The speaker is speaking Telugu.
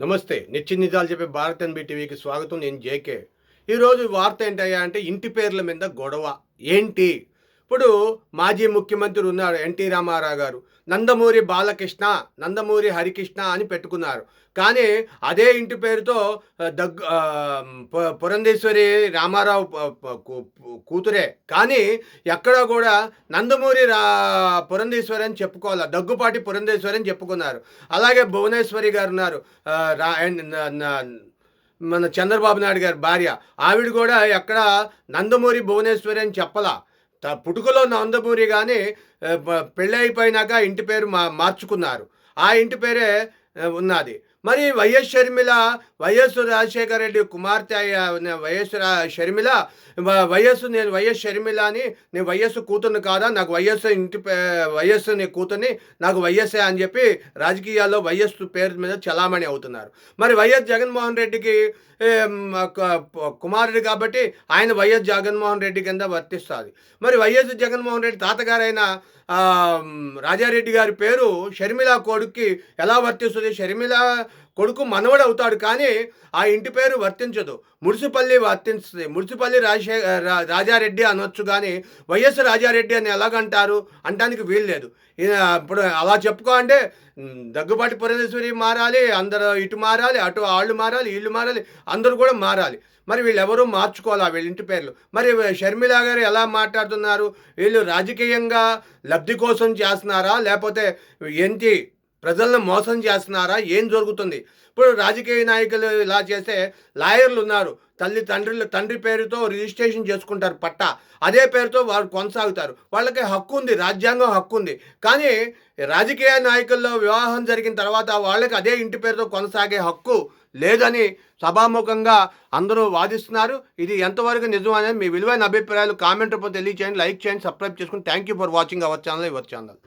నమస్తే నిత్య నిజాలు చెప్పే భారత్ ఎన్బి టీవీకి స్వాగతం. నేను జేకే. ఈరోజు వార్త ఏంటయ్యా అంటే ఇంటి పేర్ల మీద గొడవ. ఏంటి? ఇప్పుడు మాజీ ముఖ్యమంత్రి ఉన్నారు ఎన్టీ రామారావు గారు. నందమూరి బాలకృష్ణ నందమూరి హరికృష్ణ అని పెట్టుకున్నారు. కానీ అదే ఇంటి పేరుతో దగ్ దగ్గు పురంధేశ్వరి రామారావు కూతురే. కానీ ఎక్కడ కూడా నందమూరి రా పురంధేశ్వరి అని చెప్పుకోవాలి. దగ్గుపాటి పురంధేశ్వరి అని చెప్పుకున్నారు. అలాగే భువనేశ్వరి గారు ఉన్నారు. రా మన చంద్రబాబు నాయుడు గారి భార్య. ఆవిడ కూడా ఎక్కడ నందమూరి భువనేశ్వరి అని చెప్పలా. పుట్టుకలో నందమూరి కానీ పెళ్ళి అయిపోయినాక ఇంటి పేరు మా మార్చుకున్నారు. ఆ ఇంటి పేరే ఉన్నది. మరి వైఎస్ షర్మిల వైఎస్ రాజశేఖర రెడ్డి కుమార్తె అయ్య- వైఎస్ షర్మిల వైఎస్ నేను వైఎస్ షర్మిల అని నేను వైఎస్ కూతుర్ని కాదా నాకు వైఎస్ ఇంటి పే- వైఎస్ నీ కూతుర్ని నాకు వైఎస్ఏ అని చెప్పి రాజకీయాల్లో వైఎస్ పేరు మీద చలామణి అవుతున్నారు. మరి వైఎస్ జగన్మోహన్ రెడ్డికి కుమారుడు కాబట్టి ఆయన వైఎస్ జగన్మోహన్ రెడ్డి కింద వర్తిస్తుంది. మరి వైఎస్ జగన్మోహన్ రెడ్డి తాతగారైన రాజారెడ్డి గారి పేరు షర్మిల కొడుక్కి ఎలా వర్తిస్తుంది? షర్మిల కొడుకు మనవడు అవుతాడు కానీ ఆ ఇంటి పేరు వర్తించదు. మురిసిపల్లి వర్తిస్తుంది. మురిసిపల్లి రాజశే రా- రాజారెడ్డి అనొచ్చు కానీ వైఎస్ రాజారెడ్డి అని ఎలాగంటారు అంటానికి వీలు లేదు. ఇప్పుడు అలా చెప్పుకో అంటే దగ్గుబాటి పురంధేశ్వరి మారాలి అందరూ ఇటు మారాలి అటు వాళ్ళు మారాలి వీళ్ళు మారాలి అందరూ కూడా మారాలి. మరి వీళ్ళెవరూ మార్చుకోవాలా వీళ్ళ ఇంటి పేర్లు? మరి షర్మిల గారు ఎలా మాట్లాడుతున్నారు? వీళ్ళు రాజకీయంగా లబ్ధి కోసం చేస్తున్నారా? లేకపోతే ఏంటి ప్రజలను మోసం చేస్తున్నారా? ఏం జరుగుతుంది? ఇప్పుడు రాజకీయ నాయకులు ఇలా చేస్తే లాయర్లు ఉన్నారు. తల్లి తండ్రులు తండ్రి పేరుతో రిజిస్ట్రేషన్ చేసుకుంటారు పట్టా. అదే పేరుతో వారు కొనసాగుతారు. వాళ్ళకి హక్కు ఉంది రాజ్యాంగం హక్కు ఉంది. కానీ రాజకీయ నాయకుల్లో వివాహం జరిగిన తర్వాత వాళ్ళకి అదే ఇంటి పేరుతో కొనసాగే హక్కు లేదని సభాముఖంగా అందరూ వాదిస్తున్నారు. ఇది ఎంతవరకు నిజం అనేది మీ విలువైన అభిప్రాయాలు కామెంట్ రూపంలో తెలియచేయండి. లైక్ చేయండి సబ్స్క్రైబ్ చేసుకుని thank you for watching our channel ఇవర్ channel.